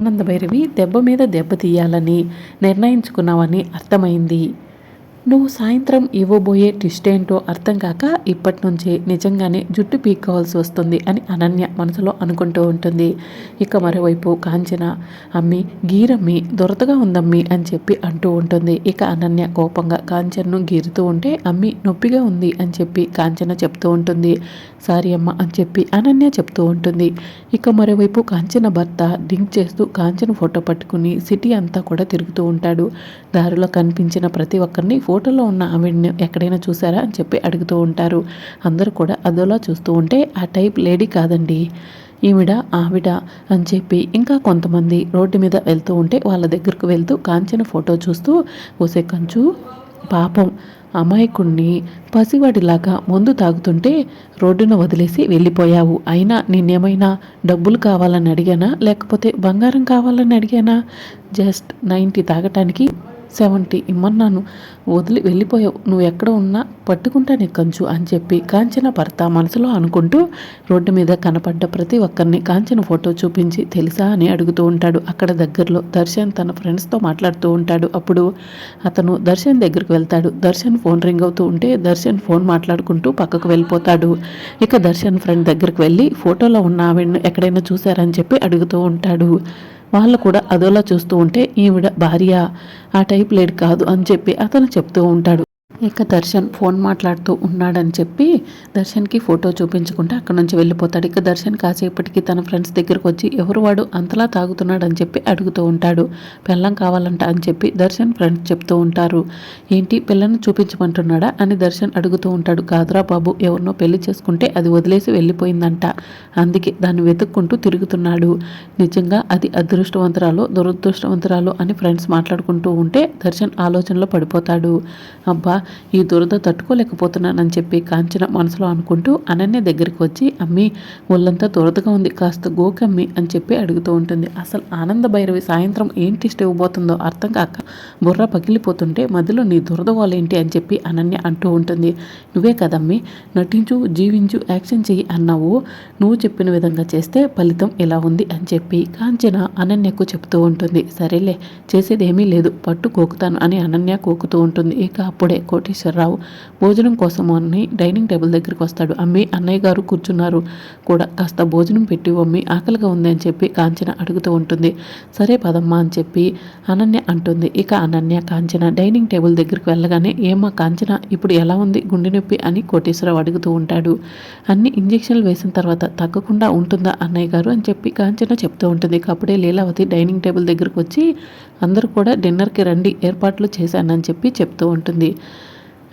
ఆనందభైరవి దెబ్బ మీద దెబ్బ తీయాలని నిర్ణయించుకున్నావని అర్థమైంది. నువ్వు సాయంత్రం ఇవ్వబోయే ట్విస్ట్ ఏంటో అర్థం కాక ఇప్పటి నుంచే నిజంగానే జుట్టు పీక్కోవాల్సి వస్తుంది అని అనన్య మనసులో అనుకుంటూ ఉంటుంది. ఇక మరోవైపు కాంచన అమ్మి గీరమ్మి దొరతగా ఉందమ్మి అని చెప్పి అంటూ ఉంటుంది. ఇక అనన్య కోపంగా కాంచన్ను గీరుతూ ఉంటే అమ్మి నొప్పిగా ఉంది అని చెప్పి కాంచన చెప్తూ ఉంటుంది. సారీ అమ్మ అని చెప్పి అనన్య చెప్తూ ఉంటుంది. ఇక మరోవైపు కాంచన భర్త డ్రింక్ చేస్తూ కాంచన ఫోటో పట్టుకుని సిటీ అంతా కూడా తిరుగుతూ ఉంటాడు. దారిలో కనిపించిన ప్రతి ఒక్కరిని ఫోటోలో ఉన్న ఆవిడని ఎక్కడైనా చూసారా అని చెప్పి అడుగుతూ ఉంటారు. అందరూ కూడా అదోలా చూస్తూ ఉంటే ఆ టైప్ లేడీ కాదండి. ఈవిడ ఆవిడ అని చెప్పి ఇంకా కొంతమంది రోడ్డు మీద వెళ్తూ ఉంటే వాళ్ళ దగ్గరకు వెళ్తూ కాంచన ఫోటో చూస్తూ ఓసే కంచు పాపం అమాయకుణ్ణి పసివాడిలాగా మందు తాగుతుంటే రోడ్డున వదిలేసి వెళ్ళిపోయావు. అయినా నిన్నేమైనా డబ్బులు కావాలని అడిగానా? లేకపోతే బంగారం కావాలని అడిగానా? జస్ట్ నైంటీ తాగటానికి సెవెంటీ ఇమ్మన్నాను. వదిలి వెళ్ళిపోయావు. నువ్వు ఎక్కడ ఉన్నా పట్టుకుంటా నీ కంచు అని చెప్పి కాంచన భర్త మనసులో అనుకుంటూ రోడ్డు మీద కనపడ్డ ప్రతి ఒక్కరిని కాంచన ఫోటో చూపించి తెలుసా అని అడుగుతూ ఉంటాడు. అక్కడ దగ్గరలో దర్శన్ తన ఫ్రెండ్స్తో మాట్లాడుతూ ఉంటాడు. అప్పుడు అతను దర్శన్ దగ్గరికి వెళ్తాడు. దర్శన్ ఫోన్ రింగ్ అవుతూ ఉంటే దర్శన్ ఫోన్ మాట్లాడుకుంటూ పక్కకు వెళ్ళిపోతాడు. ఇక దర్శన్ ఫ్రెండ్ దగ్గరికి వెళ్ళి ఫోటోలో ఉన్న ఆవిడను ఎక్కడైనా చూశారని చెప్పి అడుగుతూ ఉంటాడు. వాళ్ళు కూడా అదోలా చూస్తూ ఉంటే ఈవిడ భార్య ఆ టైప్ లేడు కాదు అని చెప్పి అతను చెప్తూ ఉంటాడు. ఇక దర్శన్ ఫోన్ మాట్లాడుతూ ఉన్నాడని చెప్పి దర్శన్కి ఫోటో చూపించుకుంటే అక్కడ నుంచి వెళ్ళిపోతాడు. ఇక దర్శన్ కాసేపటికి తన ఫ్రెండ్స్ దగ్గరకు వచ్చి ఎవరు వాడు? అంతలా తాగుతున్నాడని చెప్పి అడుగుతూ ఉంటాడు. పెళ్ళం కావాలంట అని చెప్పి దర్శన్ ఫ్రెండ్స్ చెప్తూ ఉంటారు. ఏంటి? పిల్లను చూపించమంటున్నాడా? అని దర్శన్ అడుగుతూ ఉంటాడు. కాదురా బాబు ఎవరినో పెళ్ళి చేసుకుంటే అది వదిలేసి వెళ్ళిపోయిందంట. అందుకే దాన్ని వెతుక్కుంటూ తిరుగుతున్నాడు. నిజంగా అది అదృష్టవంతరాలు దురదృష్టవంతరాలు అని ఫ్రెండ్స్ మాట్లాడుకుంటూ ఉంటే దర్శన్ ఆలోచనలో పడిపోతాడు. అబ్బా ఈ దురద తట్టుకోలేకపోతున్నానని చెప్పి కాంచన మనసులో అనుకుంటూ అనన్య దగ్గరికి వచ్చి అమ్మి ఒళ్ళంతా దురదగా ఉంది కాస్త గోకమ్మి అని చెప్పి అడుగుతూ ఉంటుంది. అసలు ఆనంద భైరవి సాయంత్రం ఏంటి ఇష్ట ఇవ్వబోతుందో అర్థం కాక బుర్ర పగిలిపోతుంటే మధ్యలో నీ దురద వాళ్ళేంటి అని చెప్పి అనన్య అంటూ ఉంటుంది. నువ్వే కదమ్మి నటించు జీవించు యాక్షన్ చెయ్యి అన్నావు. నువ్వు చెప్పిన విధంగా చేస్తే ఫలితం ఇలా ఉంది? అని చెప్పి కాంచన అనన్యకు చెప్తూ ఉంటుంది. సరేలే చేసేదేమీ లేదు పట్టు కోకుతాను అని అనన్య కోకుతూ ఉంటుంది. ఇక అప్పుడే కోటేశ్వరరావు. భోజనం కోసం అని డైనింగ్ టేబుల్ దగ్గరికి వస్తాడు. అమ్మి అన్నయ్య గారు కూర్చున్నారు కూడా. కాస్త భోజనం పెట్టి అమ్మి ఆకలిగా ఉంది అని చెప్పి కాంచన అడుగుతూ ఉంటుంది. సరే పదమ్మా అని చెప్పి అనన్య అంటుంది. ఇక అనన్య కాంచన డైనింగ్ టేబుల్ దగ్గరికి వెళ్ళగానే ఏమా కాంచన ఇప్పుడు ఎలా ఉంది గుండె నొప్పి అని కోటేశ్వరరావు అడుగుతూ ఉంటాడు. అన్ని ఇంజక్షన్లు వేసిన తర్వాత తగ్గకుండా ఉంటుందా అన్నయ్య గారు అని చెప్పి కాంచన చెప్తూ ఉంటుంది. అప్పుడే లీలావతి డైనింగ్ టేబుల్ దగ్గరకు వచ్చి అందరూ కూడా డిన్నర్కి రండి ఏర్పాట్లు చేశానని చెప్పి చెప్తూ ఉంటుంది.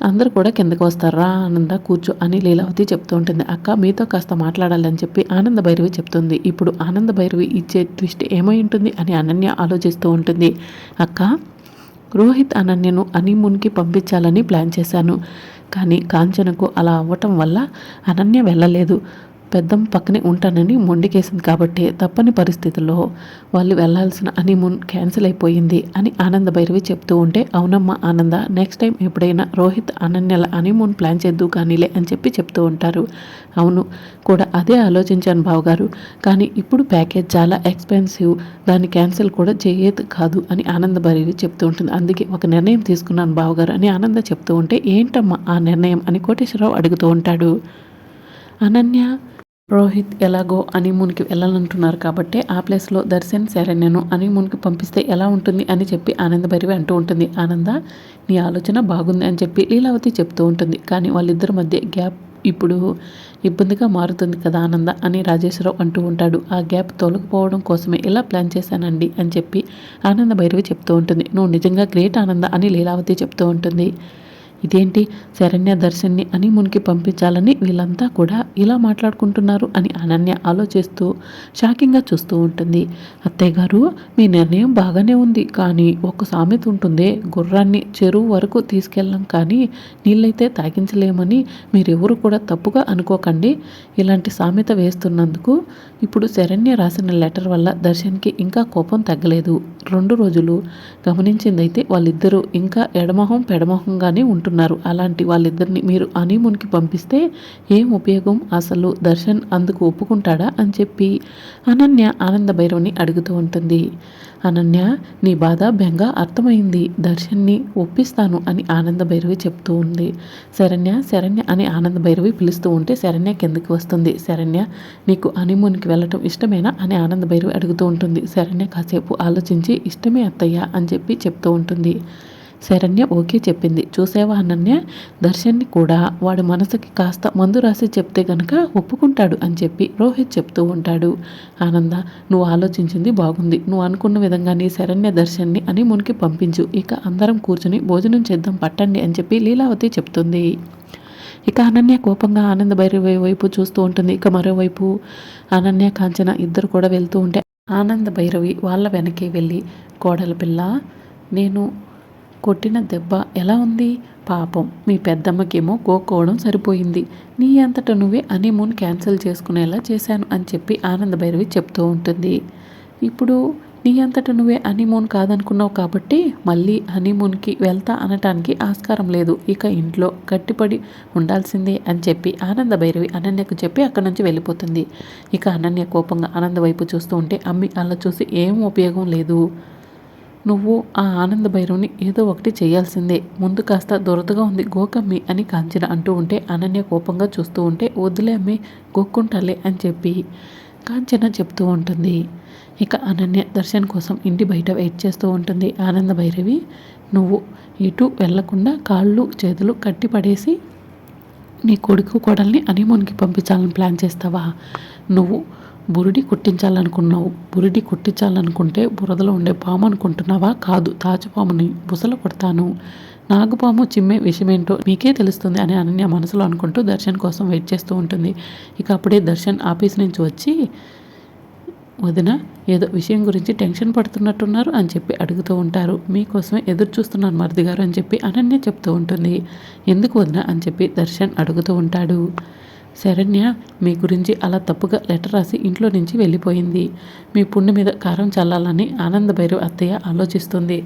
అందరూ కూడా కిందకు వస్తారా? ఆనంద కూర్చో అని లీలావతి చెప్తూ ఉంటుంది. అక్క మీతో కాస్త మాట్లాడాలని చెప్పి ఆనంద భైరవి చెప్తుంది. ఇప్పుడు ఆనంద భైరవి ఇచ్చే ట్విస్ట్ ఏమై ఉంటుంది అని అనన్య ఆలోచిస్తూ ఉంటుంది. అక్క రోహిత్ అనన్యను హనీమూన్కి పంపించాలని ప్లాన్ చేశాను. కానీ కాంచనకు అలా అవ్వటం వల్ల అనన్య వెళ్ళలేదు. పెద్దమ్మ పక్కనే ఉంటానని మొండికేసింది కాబట్టి తప్పని పరిస్థితుల్లో వాళ్ళు వెళ్ళాల్సిన హనీమూన్ క్యాన్సిల్ అయిపోయింది అని ఆనంద భైరవి చెప్తూ ఉంటే అవునమ్మ ఆనంద నెక్స్ట్ టైం ఎప్పుడైనా రోహిత్ అనన్యల హనీమూన్ ప్లాన్ చేద్దు కానీలే అని చెప్పి చెప్తూ ఉంటారు. అవును కూడా అదే ఆలోచించాను బావగారు కానీ ఇప్పుడు ప్యాకేజ్ చాలా ఎక్స్పెన్సివ్ దాన్ని క్యాన్సిల్ కూడా చేయదు కాదు అని ఆనంద భైరవి చెప్తూ ఉంటుంది. అందుకే ఒక నిర్ణయం తీసుకున్నాను బావగారు అని ఆనంద చెప్తూ ఉంటే ఏంటమ్మా ఆ నిర్ణయం అని కోటేశ్వరరావు అడుగుతూ ఉంటాడు. అనన్య రోహిత్ ఎలాగో హనీమూన్కి వెళ్ళాలంటున్నారు కాబట్టి ఆ ప్లేస్లో దర్శన్ శరణ్యను హనీమూన్కి పంపిస్తే ఎలా ఉంటుంది అని చెప్పి ఆనంద భైరవి అంటూ ఉంటుంది. ఆనంద నీ ఆలోచన బాగుంది అని చెప్పి లీలావతి చెప్తూ ఉంటుంది. కానీ వాళ్ళిద్దరి మధ్య గ్యాప్ ఇప్పుడు ఇబ్బందిగా మారుతుంది కదా ఆనంద అని రాజేశ్వరరావు అంటూ ఉంటాడు. ఆ గ్యాప్ తొలగిపోవడం కోసమే ఇలా ప్లాన్ చేశానండి అని చెప్పి ఆనంద భైరవి చెప్తూ ఉంటుంది. నువ్వు నిజంగా గ్రేట్ ఆనంద అని లీలావతి చెప్తూ ఉంటుంది. ఇదేంటి? శరణ్య దర్శన్ని అని మునికి పంపించాలని వీళ్ళంతా కూడా ఇలా మాట్లాడుకుంటున్నారు అని అనన్య ఆలోచిస్తూ షాకింగ్గా చూస్తూ ఉంటుంది. అత్తయ్య గారు మీ నిర్ణయం బాగానే ఉంది కానీ ఒక సామెత ఉంటుందే. గుర్రాన్ని చెరువు వరకు తీసుకెళ్ళాం కానీ నీళ్ళైతే తాగించలేమని మీరెవరు కూడా తప్పుగా అనుకోకండి. ఇలాంటి సామెత వేస్తున్నందుకు ఇప్పుడు శరణ్య రాసిన లెటర్ వల్ల దర్శన్కి ఇంకా కోపం తగ్గలేదు. రెండు రోజులు గమనించిందైతే వాళ్ళిద్దరూ ఇంకా ఎడమొహం పెడమొహంగానే ఉంటున్నారు. అలాంటి వాళ్ళిద్దరిని మీరు హనీమూన్కి పంపిస్తే ఏం ఉపయోగం? అసలు దర్శన్ అందుకు ఒప్పుకుంటాడా? అని చెప్పి అనన్య ఆనంద భైరవ్ని అడుగుతూ ఉంటుంది. అనన్య నీ బాధ బెంగ అర్థమైంది. దర్శన్ని ఒప్పిస్తాను అని ఆనంద భైరవి చెప్తూ ఉంది. శరణ్య శరణ్య అని ఆనంద భైరవి పిలుస్తూ ఉంటే శరణ్య కిందకి వస్తుంది. శరణ్య నీకు హనీమూన్కి వెళ్ళటం ఇష్టమేనా? అని ఆనంద భైరవి అడుగుతూ ఉంటుంది. శరణ్య కాసేపు ఆలోచించి ఇష్టమే అత్తయ్య అని చెప్పి చెప్తూ ఉంటుంది. శరణ్య ఓకే చెప్పింది. చూసేవా అనన్య? దర్శన్ని కూడా. వాడి మనసుకి కాస్త మందు రాసి చెప్తే గనక ఒప్పుకుంటాడు అని చెప్పి రోహిత్ చెప్తూ ఉంటాడు. ఆనంద నువ్వు ఆలోచించింది బాగుంది. నువ్వు అనుకున్న విధంగా నీ శరణ్య దర్శన్ని అని మునికి పంపించు. ఇక అందరం కూర్చుని భోజనం చేద్దాం పట్టండి అని చెప్పి లీలావతి చెప్తుంది. ఇక అనన్య కోపంగా ఆనంద భైరవి వైపు చూస్తూ ఉంటుంది. ఇక మరోవైపు అనన్య కాంచన ఇద్దరు కూడా వెళ్తూ ఉంటే ఆనంద భైరవి వాళ్ళ వెనకే వెళ్ళి కోడల పిల్ల నేను కొట్టిన దెబ్బ ఎలా ఉంది? పాపం. మీ పెద్దమ్మకేమో కోకోవడం సరిపోయింది. నీ అంతట నువ్వే హనీమూన్ క్యాన్సిల్ చేసుకునేలా చేశాను అని చెప్పి ఆనంద భైరవి చెప్తూ ఉంటుంది. ఇప్పుడు నీ అంతట నువ్వే హనీమూన్ కాదనుకున్నావు కాబట్టి మళ్ళీ హనీమూన్కి వెళ్తా అనటానికి ఆస్కారం లేదు. ఇక ఇంట్లో కట్టిపడి ఉండాల్సిందే అని చెప్పి ఆనంద భైరవి అనన్యకు చెప్పి అక్కడి నుంచి వెళ్ళిపోతుంది. ఇక అనన్య కోపంగా ఆనంద వైపు చూస్తూ ఉంటే అమ్మి అలా చూసి ఏం ఉపయోగం లేదు. నువ్వు ఆ ఆనంద భైరవుని ఏదో ఒకటి చేయాల్సిందే. ముందు కాస్త దొరదగా ఉంది. గోకమ్మి అని కాంచన అంటూ ఉంటే అనన్య కోపంగా చూస్తూ ఉంటే వద్దులే అమ్మి గోక్కుంటాలే అని చెప్పి కాంచన చెప్తూ ఉంటుంది. ఇక అనన్య దర్శన్ కోసం ఇంటి బయట వెయిట్ చేస్తూ ఉంటుంది. ఆనంద భైరవి నువ్వు ఇటు వెళ్ళకుండా కాళ్ళు చేతులు కట్టి పడేసి నీ కొడుకు కోడల్ని అనిమోన్కి పంపించాలని ప్లాన్ చేస్తావా? నువ్వు బురిడి కుట్టించాలనుకున్నావు. బురిడి కుట్టించాలనుకుంటే బురదలో ఉండే పాము అనుకుంటున్నావా? కాదు తాచుపాముని బుసలు కొడతాను నాగుపాము చిమ్మే విషయమేంటో మీకే తెలుస్తుంది అని అనన్య మనసులో అనుకుంటూ దర్శన్ కోసం వెయిట్ చేస్తూ ఉంటుంది. ఇక అప్పుడే దర్శన్ ఆఫీస్ నుంచి వచ్చి వదిన ఏదో విషయం గురించి టెన్షన్ పడుతున్నట్టున్నారు అని చెప్పి అడుగుతూ ఉంటారు. మీకోసమే ఎదురు చూస్తున్నాను మరిది గారు అని చెప్పి అనన్య చెప్తూ ఉంటుంది. ఎందుకు వదిన? అని చెప్పి దర్శన్ అడుగుతూ ఉంటాడు. శరణ్య మీ గురించి అలా తప్పుగా లెటర్ రాసి ఇంట్లో నుంచి వెళ్ళిపోయింది. మీ పుండు మీద కారం చల్లాలని ఆనందభైరవ్ అత్తయ్య ఆలోచిస్తుంది.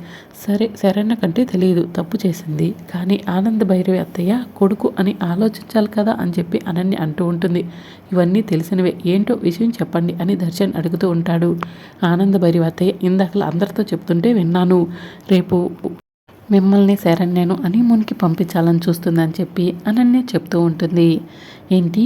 సరే శరణ్య కంటే తెలియదు తప్పు చేసింది. కానీ ఆనందభైరవి అత్తయ్య కొడుకు అని ఆలోచించాలి కదా అని చెప్పి అనన్య అంటూ ఉంటుంది. ఇవన్నీ తెలిసినవే ఏంటో విషయం చెప్పండి అని దర్శన్ అడుగుతూ ఉంటాడు. ఆనందభైరవి అత్తయ్య ఇందాకలా అందరితో చెప్తుంటే విన్నాను. రేపు మిమ్మల్ని శరణ్యను హనీమూన్కి పంపించాలని చూస్తుందని చెప్పి అనన్య చెప్తూ ఉంటుంది. ఏంటి?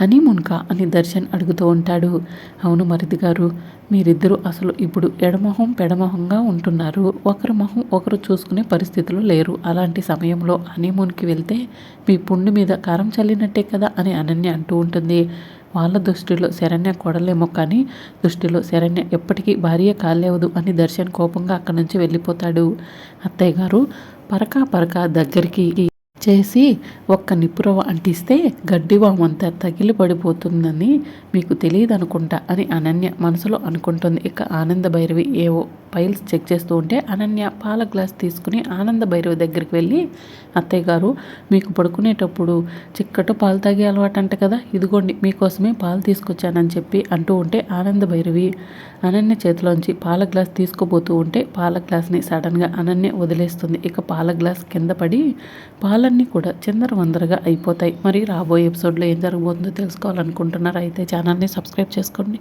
హనీమూన్కా? అని దర్శన్ అడుగుతూ ఉంటాడు. అవును మరిది గారు మీరిద్దరూ అసలు ఇప్పుడు ఎడమొహం పెడమొహంగా ఉంటున్నారు. ఒకరి మొహం ఒకరు చూసుకునే పరిస్థితులు లేరు. అలాంటి సమయంలో హనీమూన్కి వెళ్తే మీ పుండు మీద కారం చల్లినట్టే కదా అని అనన్య అంటూ ఉంటుంది. వాళ్ళ దృష్టిలో శరణ్య కొడలేమో కానీ దృష్టిలో శరణ్య ఎప్పటికీ భార్య కాలేవదు అని దర్శన్ కోపంగా అక్కడి నుంచి వెళ్ళిపోతాడు. అత్తయ్య గారు పరకా పరకా దగ్గరికి చేసి ఒక్క నిప్పురవ అంటిస్తే గడ్డివామంతా తగిలి పడిపోతుందని మీకు తెలియదు అనుకుంటా అని అనన్య మనసులో అనుకుంటుంది. ఇక ఆనంద భైరవి ఏవో ఫైల్స్ చెక్ చేస్తూ ఉంటే అనన్య పాల గ్లాస్ తీసుకుని ఆనంద భైరవి దగ్గరికి వెళ్ళి అత్తయ్య గారు మీకు పడుకునేటప్పుడు చిక్కట పాలు తాగే అలవాటు అంట కదా ఇదిగోండి మీకోసమే పాలు తీసుకొచ్చానని చెప్పి అంటూ ఉంటే ఆనంద భైరవి అనన్య చేతిలోంచి పాల గ్లాస్ తీసుకోబోతూ ఉంటే పాల గ్లాస్ని సడన్గా అనన్య వదిలేస్తుంది. ఇక పాల గ్లాస్ కింద పడి పాలన్నీ కూడా చిందరవందరగా అయిపోతాయి. మరి రాబోయే ఎపిసోడ్లో ఏం జరగబోతుందో తెలుసుకోవాలనుకుంటున్నారు? అయితే ఛానల్ని సబ్స్క్రైబ్ చేసుకోండి.